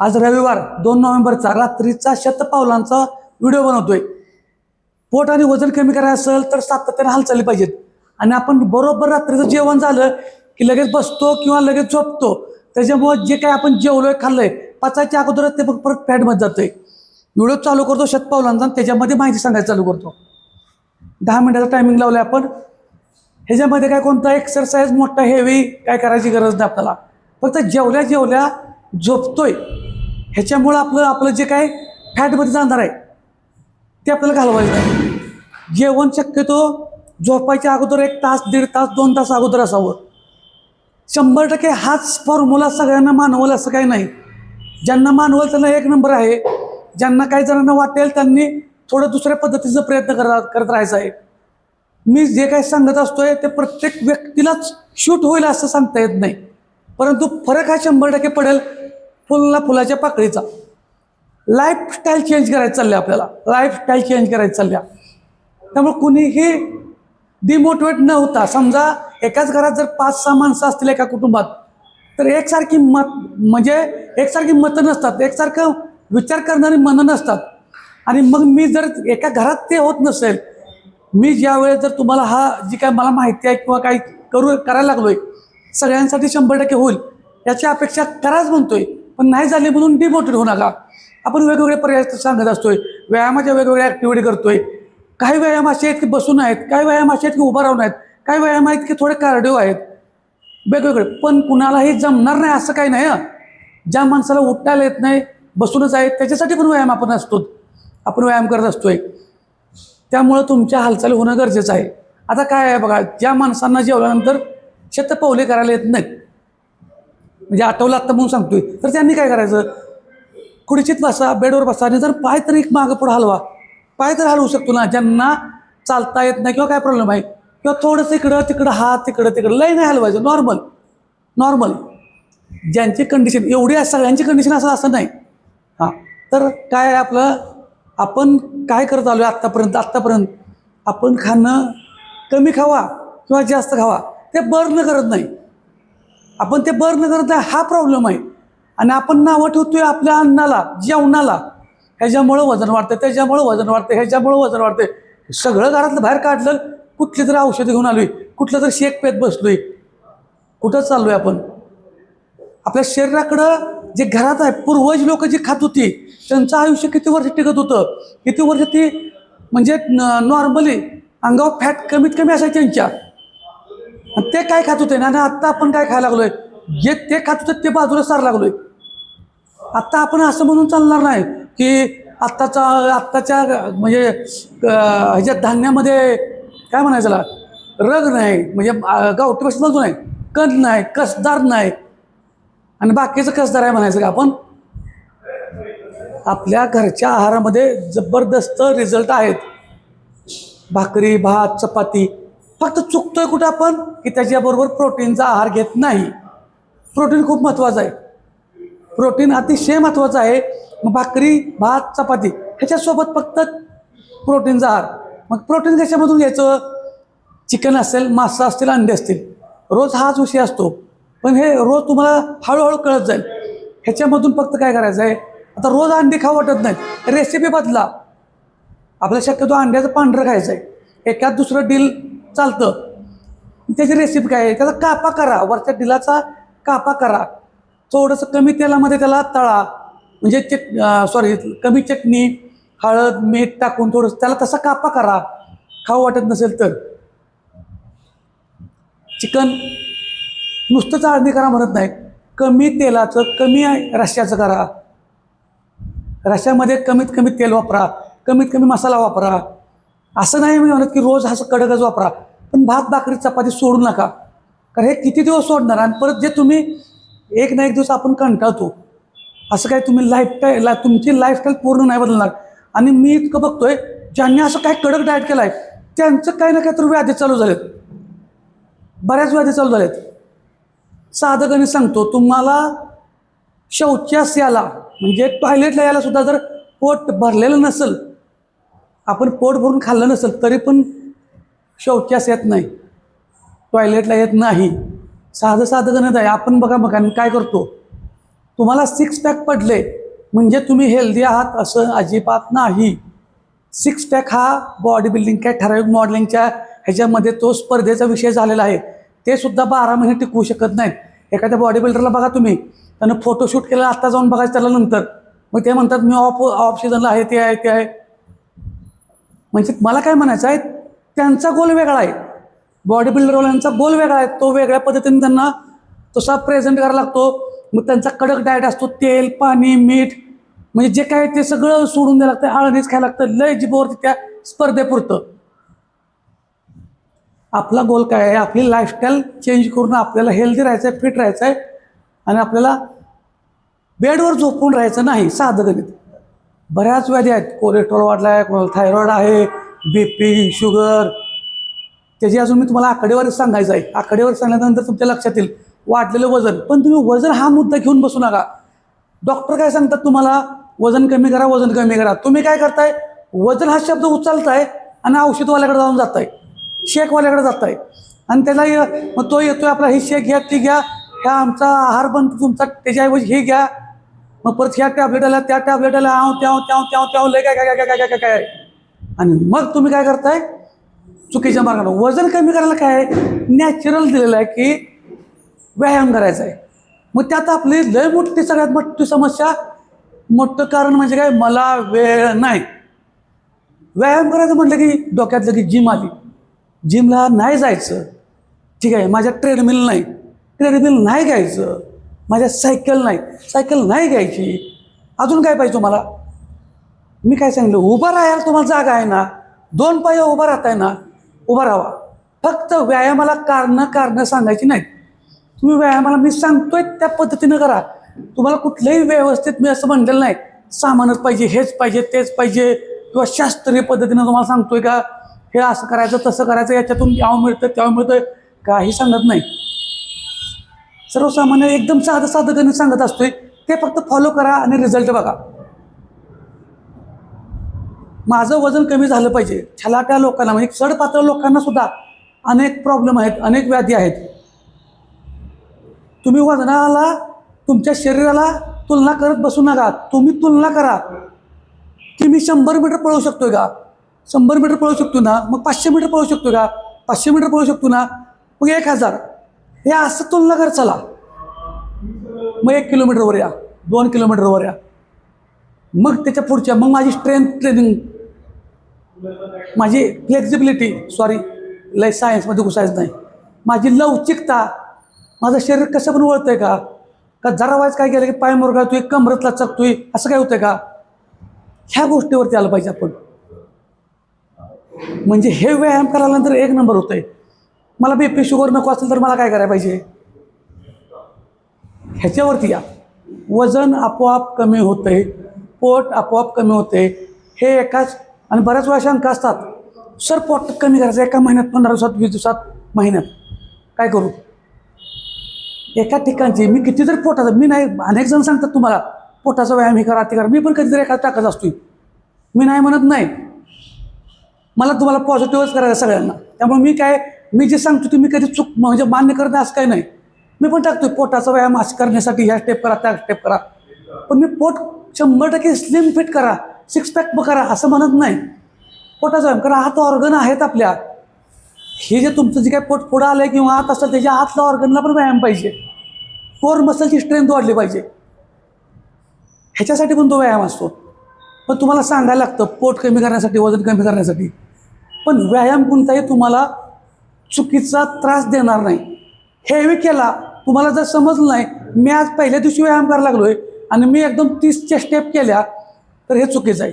आज रविवार दोन नोव्हेंबरचा रात्रीचा शतपावलांचा व्हिडिओ बनवतोय. पोट आणि वजन कमी करायचं असेल तर सातत्याने हालचाली पाहिजेत. आणि आपण बरोबर रात्रीचं जेवण झालं की लगेच बसतो किंवा लगेच झोपतो त्याच्यामुळं जे काय आपण जेवलोय खाल्लंय पचायच्या अगोदरच ते मग परत फॅटमध्ये जातंय. व्हिडिओ चालू करतो शतपावलांचा आणि त्याच्यामध्ये माहिती सांगायला चालू करतो. दहा मिनिटाचा टायमिंग लावलाय आपण. ह्याच्यामध्ये काय कोणता एक्सरसाइज मोठा हेवी काय करायची गरज नाही आपल्याला. फक्त जेवल्या जेवल्या झोपतोय. ह्याच्यामुळं आपलं आपलं जे काय फॅटमध्ये जाणार आहे ते आपल्याला घालवायचं आहे. जेवण शक्यतो झोपायच्या अगोदर एक तास दीड तास दोन तास अगोदर असावं. शंभर टक्के हाच फॉर्म्युला सगळ्यांना मानवल असं काही नाही. ज्यांना मानवल त्यांना एक नंबर आहे. ज्यांना काही जणांना वाटेल त्यांनी थोडं दुसऱ्या पद्धतीचा प्रयत्न करा करत राहायचा आहे. मी जे काही सांगत असतोय ते प्रत्येक व्यक्तीलाच शूट होईल असं सांगता येत नाही. परंतु फरक हा शंभर टक्के पडेल. फुलला फुलाच्या पाकळीचा. लाईफस्टाईल चेंज करायचं चाललं आपल्याला. लाईफस्टाईल चेंज करायचं चालल्या. त्यामुळे कुणीही डिमोटिवेट न होता समजा एकाच घरात जर पाच सहा माणसं असतील एका कुटुंबात तर एकसारखी मत म्हणजे एकसारखी मतं नसतात. एकसारखं विचार करणारी मनं नसतात. आणि मग मी जर एका घरात ते होत नसेल मी ज्या वेळेस जर तुम्हाला हा जी काय मला माहिती आहे किंवा काही करू करायला लागलोय सगळ्यांसाठी शंभर टक्के होईल याची अपेक्षा कराच म्हणतोय. पण नाही झाले म्हणून डिमोटिवेट होऊ नका. आपण वेगवेगळे पर्याय सांगत असतोय. व्यायामाच्या वेगवेगळ्या ॲक्टिव्हिटी करतोय. काही व्यायाम असे आहेत की बसून आहेत काही व्यायाम असे आहेत की उभा राहून आहेत काही व्यायाम आहेत की थोडे कार्डिओ आहेत. वेगवेगळे. पण कुणालाही जमणार नाही असं काही नाही ज्या माणसाला उठायला येत नाही बसूनच आहेत त्याच्यासाठी पण व्यायाम आपण असतो. आपण व्यायाम करत असतोय. त्यामुळं तुमच्या हालचाली होणं गरजेचं आहे. आता काय आहे बघा ज्या माणसांना जेवल्यानंतर शतपावले करायला येत नाहीत. म्हणजे आठवलं आत्ता म्हणून सांगतोय. तर त्यांनी काय करायचं? खुर्चीत बसा बेडवर बसा आणि जर पाय तरी मागं पुढं हलवा. पाय तर हलवू शकतो ना ज्यांना चालता येत नाही किंवा काय प्रॉब्लेम आहे किंवा थोडंसं इकडं तिकडं हात तिकडं तिकडं लई नाही हलवायचं नॉर्मल नॉर्मल ज्यांची कंडिशन एवढी सगळ्यांची कंडिशन असं असं नाही. हां. तर काय आपलं? आपण काय करत आलो आहे आत्तापर्यंत? आत्तापर्यंत आपण खाणं कमी खावा किंवा जास्त खावा ते बर्न करत नाही. आपण ते बर्न करत आहे हा प्रॉब्लेम आहे. आणि आपण नावं ठेवतोय आपल्या अन्नाला जेवणाला. ह्याच्यामुळं वजन वाढतं त्याच्यामुळं वजन वाढतं ह्याच्यामुळं वजन वाढतं सगळं घरातलं बाहेर काढलं कुठली तरी औषधं घेऊन आलोय कुठलं तरी शेक पेत बसलोय. कुठं चाललोय आपण? आपल्या शरीराकडं जे घरात आहे पूर्वज लोक जी खात होती त्यांचं आयुष्य किती वर्ष टिकत होतं? किती वर्ष ती म्हणजे नॉर्मली अंगावर फॅट कमीत कमी असायची त्यांच्या. आणि ते काय खात होते? ना आत्ता आपण काय खायला लागलोय? जे ते खात होते ते बाजूला सार लागलोय. आत्ता आपण असं म्हणून चालणार नाही की आत्ताचा आत्ताच्या म्हणजे ह्याच्या धान्यामध्ये काय म्हणायचं रग नाही म्हणजे गावठी भाषेत म्हणतो नाही कंद नाही कसदार नाही. आणि बाकीचं कसदार आहे म्हणायचं का आपण? आपल्या घरच्या आहारामध्ये जबरदस्त रिझल्ट आहेत. भाकरी भात चपाती फक्त चुकतोय कुठं आपण? की त्याच्याबरोबर प्रोटीनचा आहार घेत नाही. प्रोटीन खूप महत्त्वाचं आहे. प्रोटीन अतिशय महत्त्वाचं आहे. मग भाकरी भात चपाती ह्याच्यासोबत फक्त प्रोटीनचा आहार. मग प्रोटीन कशामधून घ्यायचं? चिकन असेल मासा असतील अंडे असतील. रोज हाच विषय असतो. पण हे रोज तुम्हाला हळूहळू कळत जाईल. ह्याच्यामधून फक्त काय करायचं आहे? आता रोज अंडी खाऊ वाटत नाहीत. रेसिपी बदला. आपल्या शक्यतो अंड्याचं पांढरं खायचं आहे. एकाच दुसरं डील चालतं. त्याची रेसिपी काय आहे? त्याचा कापा करा. वरच्या डिलाचा कापा करा. थोडंसं कमी तेलामध्ये त्याला तळा. म्हणजे चट सॉरी कमी चटणी हळद मीठ टाकून थोडंसं त्याला तसा कापा करा. खाऊ वाटत नसेल तर. चिकन नुसतं चाळणी करा म्हणत नाही. कमी तेलाचं कमी रश्याचं करा. रश्यामध्ये कमीत कमी तेल वापरा. कमीत कमी मसाला वापरा. असं नाही मी म्हणत की रोज असं कडकच वापरा. भात भाकरी चपाती सोडू नका. कारण हे किती दिवस सोडणार? आणि परत जे तुम्ही एक ना एक दिवस आपण कंटाळतो. असं काय तुम्ही लाईफस्टाईल ला तुमची लाईफस्टाईल पूर्ण नाही बदलणार. आणि मी इतकं बघतोय ज्यांनी असं काय कडक डाएट केलं आहे त्यांचं काही ना काही तर व्याधी चालू झालेत. बऱ्याच व्याधी चालू झालेत. साधं गणित सांगतो तुम्हाला शौचास याला म्हणजे टॉयलेटला यायला सुद्धा जर पोट भरलेलं नसेल आपण पोट भरून खाल्लं नसेल तरी पण शौचास येत नाही. टॉयलेटला येत नाही. साधं साधं गणित आहे. आपण बघा बघा मी काय करतो? तुम्हाला सिक्स पॅक पडले. म्हणजे तुम्ही हेल्दी आहात असं अजिबात नाही. सिक्स पॅक हा बॉडी बिल्डिंग काय ठराविक मॉडेलिंगच्या ह्याच्यामध्ये तो स्पर्धेचा विषय झालेला आहे. ते सुद्धा बारा महिने टिकवू शकत नाहीत. एखाद्या बॉडी बिल्डरला बघा तुम्ही. त्यानं फोटोशूट केलेला आत्ता जाऊन बघायचं त्याला नंतर. मग ते म्हणतात मी ऑफ ऑफ सीझनला आहे ते आहे ते आहे. म्हणजे मला काय म्हणायचं आहे? त्यांचा गोल वेगळा आहे. बॉडी बिल्डरवाल्यांचा गोल वेगळा आहे. तो वेगळ्या पद्धतीने त्यांना तसा प्रेझेंट करायला लागतो. मग त्यांचा कडक डाएट असतो. तेल पाणी मीठ म्हणजे जे काय ते सगळं सोडून द्यायला लागतं. आळणीच खायला लागतं. लय जिभेवरती त्या स्पर्धेपुरतं. आपला गोल काय आहे? आपली लाईफस्टाईल चेंज करून आपल्याला हेल्दी राहायचं आहे फिट राहायचं आहे आणि आपल्याला बेडवर झोपून राहायचं नाही. साधं गणित. बऱ्याच व्याधी आहेत. कोलेस्ट्रॉल वाढला आहे कोणाला थायरॉईड आहे बी पी शुगर त्याची अजून मी तुम्हाला आकडेवारी सांगायचं आहे आकडेवारी सांगल्यानंतर तुमच्या लक्षात येईल वाढलेलं वजन पण तुम्ही वजन हा मुद्दा घेऊन बसू नका डॉक्टर काय सांगतात तुम्हाला वजन कमी करा वजन कमी करा तुम्ही काय करताय वजन हा शब्द उचलताय आणि औषधवाल्याकडे जाऊन जाताय शेकवाल्याकडे जाताय आणि त्याला मग तो येतोय आपला हे शेक घ्या ती घ्या ह्या आमचा आहार बनतो तुमचा त्याच्याऐवजी हे घ्या मग परत ह्या टॅबलेट आल्या त्या टॅबलेट आल्या आव त्याव त्याव त्याव त्याव लय काय काय काय काय काय काय काय आणि मग तुम्ही काय करताय? चुकीच्या मार्गाने. वजन कमी करायला काय नॅचरल दिलेलं आहे की व्यायाम करायचा आहे. मग त्यात आपली लय मोठी सगळ्यात मोठी समस्या मोठं कारण म्हणजे काय? मला वेळ नाही. व्यायाम करायचं म्हटलं की डोक्यात लगेच जिम आली. जिमला नाही जायचं. ठीक आहे माझ्या ट्रेडमिल नाही. ट्रेडमिल नाही घ्यायचं. माझ्या सायकल नाही. सायकल नाही घ्यायची. अजून काय पाहिजे तुम्हाला? मी काय सांगितलं? उभं राहायला तुम्हाला जागा आहे ना? दोन पाय उभं राहताय ना? उभा राहावा. फक्त व्यायामाला कारणं कारणं सांगायची नाहीत. तुम्ही व्यायामाला मी सांगतोय त्या पद्धतीनं करा. तुम्हाला कुठल्याही व्यवस्थित मी असं म्हणलेलं नाही. सामानच पाहिजे हेच पाहिजे तेच पाहिजे किंवा शास्त्रीय पद्धतीनं तुम्हाला सांगतोय का? हे असं करायचं तसं करायचं याच्यातून यावं मिळतं त्यावं मिळतं काही सांगत नाही. सर्वसामान्य एकदम साधं साधं गणित सांगत असतोय. ते फक्त फॉलो करा आणि रिझल्ट बघा. माझं वजन कमी झालं पाहिजे. छलाट्या लोकांना म्हणजे सडपातळ लोकांना सुद्धा अनेक प्रॉब्लेम आहेत अनेक व्याधी आहेत. तुम्ही वजनाला तुमच्या शरीराला तुलना करत बसू नका. तुम्ही तुलना करा. की मी शंभर मीटर पळू शकतो का? शंभर मीटर पळू शकतो ना? मग पाचशे मीटर पळू शकतो का? पाचशे मीटर पळू शकतो ना? मग एक हजार. हे असं तुलना कर चला. मग एक किलोमीटरवर या. दोन किलोमीटरवर या. मग त्याच्या पुढच्या मग माझी स्ट्रेंथ ट्रेनिंग माझी फ्लेक्झिबिलिटी सॉरी लय सायन्समध्ये घुसायचं नाही. माझी लवचिकता माझं शरीर कसं पण वळतं आहे का? का जरा वाईज काय केलं की पाय मुरगाळतोय कमरत आहे असं काय होतंय का? ह्या गोष्टीवरती आलं पाहिजे आपण. म्हणजे हे व्यायाम करायल्यानंतर एक नंबर होतं आहे मला बी पी शुगर नको असेल तर मला काय करायला पाहिजे? ह्याच्यावरती या. वजन आपोआप कमी होतंय पोट आपोआप कमी होते हे एकाच आणि बऱ्याच वेळा शंका असतात. सर पोट कमी करायचं एका महिन्यात पंधरा दिवसात वीस दिवसात महिन्यात. काय करू? एका ठिकाणची मी किती जर पोटाचं मी नाही अनेक जण सांगतात तुम्हाला पोटाचा व्यायाम हे करा ते करा. मी पण कधीतरी एखादा टाकत असतो मी नाही म्हणत नाही. मला तुम्हाला पॉझिटिव्हच करायचं सगळ्यांना. त्यामुळे मी काय मी जे सांगतो ते मी कधी चूक म्हणजे मान्य करत नाही असं काही नाही. मी पण टाकतोय पोटाचा व्यायाम असं करण्यासाठी ह्या स्टेप करा त्या स्टेप करा. पण मी पोट शंभर टक्के स्लिम फिट करा. सिक्स पॅक करा असं म्हणत नाही. पोटाचा व्यायाम करा हात ऑर्गन आहेत आपल्या. हे जे तुमचं जे काय पोट पुढं आलं आहे किंवा हात असतं त्याच्या हातला ऑर्गनला पण व्यायाम पाहिजे. कोर मसलची स्ट्रेंथ वाढली पाहिजे. ह्याच्यासाठी पण तो व्यायाम असतो. पण तुम्हाला सांगायला लागतं पोट कमी करण्यासाठी वजन कमी करण्यासाठी. पण व्यायाम कोणताही तुम्हाला चुकीचा त्रास देणार नाही. हेवी केला तुम्हाला जर समजलं नाही मी आज पहिल्या दिवशी व्यायाम करायला लागलो आहे आणि मी एकदम तीसच्या स्टेप केल्या तर हे चुकीचं आहे.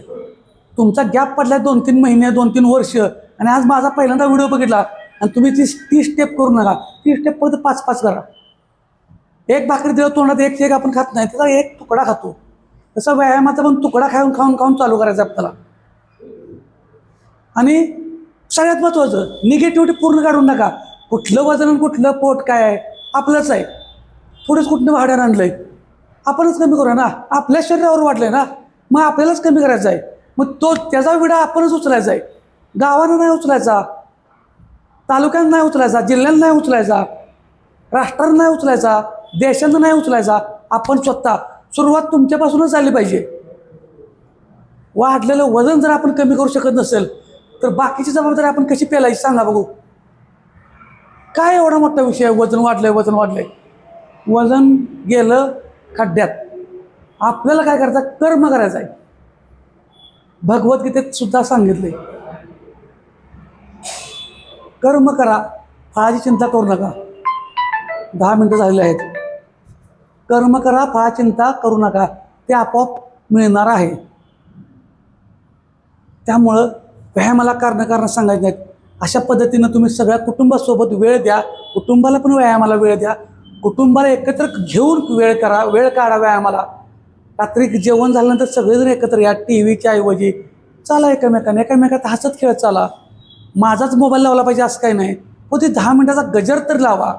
तुमचा गॅप पडला दोन तीन महिने दोन तीन वर्ष आणि आज माझा पहिल्यांदा व्हिडिओ बघितला आणि तुम्ही ती ती स्टेप करू नका. ती स्टेप परत पाच पाच करा. एक भाकरी दिलं तोंडात एक एक आपण खात नाही त्याचा एक तुकडा खातो. तसा व्यायामाचा पण तुकडा खाऊन खाऊन खाऊन चालू करायचा आपल्याला. आणि सगळ्यात महत्त्वाचं निगेटिव्हिटी पूर्ण काढून नका. कुठलं वजन आणि कुठलं पोट काय आहे आपलंच आहे. पुढेच कुठनं भाड्यानं आणलं आहे आपणच कमी करूया ना. आपल्या शरीरावर वाटलं ना. मग आपल्यालाच कमी करायचा आहे. मग तो त्याचा विडा आपणच उचलायचा आहे. गावांना नाही उचलायचा. तालुक्यांना नाही उचलायचा. जिल्ह्यात नाही उचलायचा. राष्ट्रांना नाही उचलायचा. देशांना नाही उचलायचा. आपण स्वतः. सुरुवात तुमच्यापासूनच झाली पाहिजे. वाढलेलं वजन जर आपण कमी करू शकत नसेल तर बाकीची जबाबदारी आपण कशी पेलायची सांगा बघू. काय एवढा मोठा विषय आहे? वजन वाढलंय वजन वाढलंय. वजन गेलं खड्ड्यात. आपल्याला काय करायचं? कर्म करायचं आहे. भगवद्गीतेत सुद्धा सांगितले कर्म करा फळाची चिंता करू नका. दहा मिनटं झालेली आहेत. कर्म करा फळा चिंता करू नका. ते आपोआप मिळणार आहे. त्यामुळं व्यायामाला कारणं कारण सांगायचं नाहीत अशा पद्धतीनं तुम्ही सगळ्या कुटुंबासोबत वेळ द्या. कुटुंबाला पण व्यायामाला वेळ द्या. कुटुंबाला एकत्र घेऊन वेळ करा वेळ काढा व्यायामाला. रात्री जेवण झाल्यानंतर सगळेजण एकत्र या टी व्हीच्या ऐवजी चाला एकामेकाने. एकमेकात हसत खेळत चाला. माझाच मोबाईल लावला पाहिजे असं काही नाही. हो ते दहा मिनिटाचा गजर तर लावा.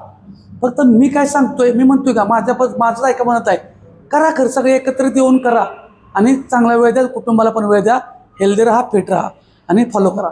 फक्त मी काय सांगतोय मी म्हणतोय का? माझ्या प माझंच ऐका म्हणत आहे. करा खरं सगळे एकत्रित येऊन करा. आणि चांगला वेळ द्या कुटुंबाला पण वेळ द्या. हेल्दी राहा फिट राहा. आणि फॉलो करा.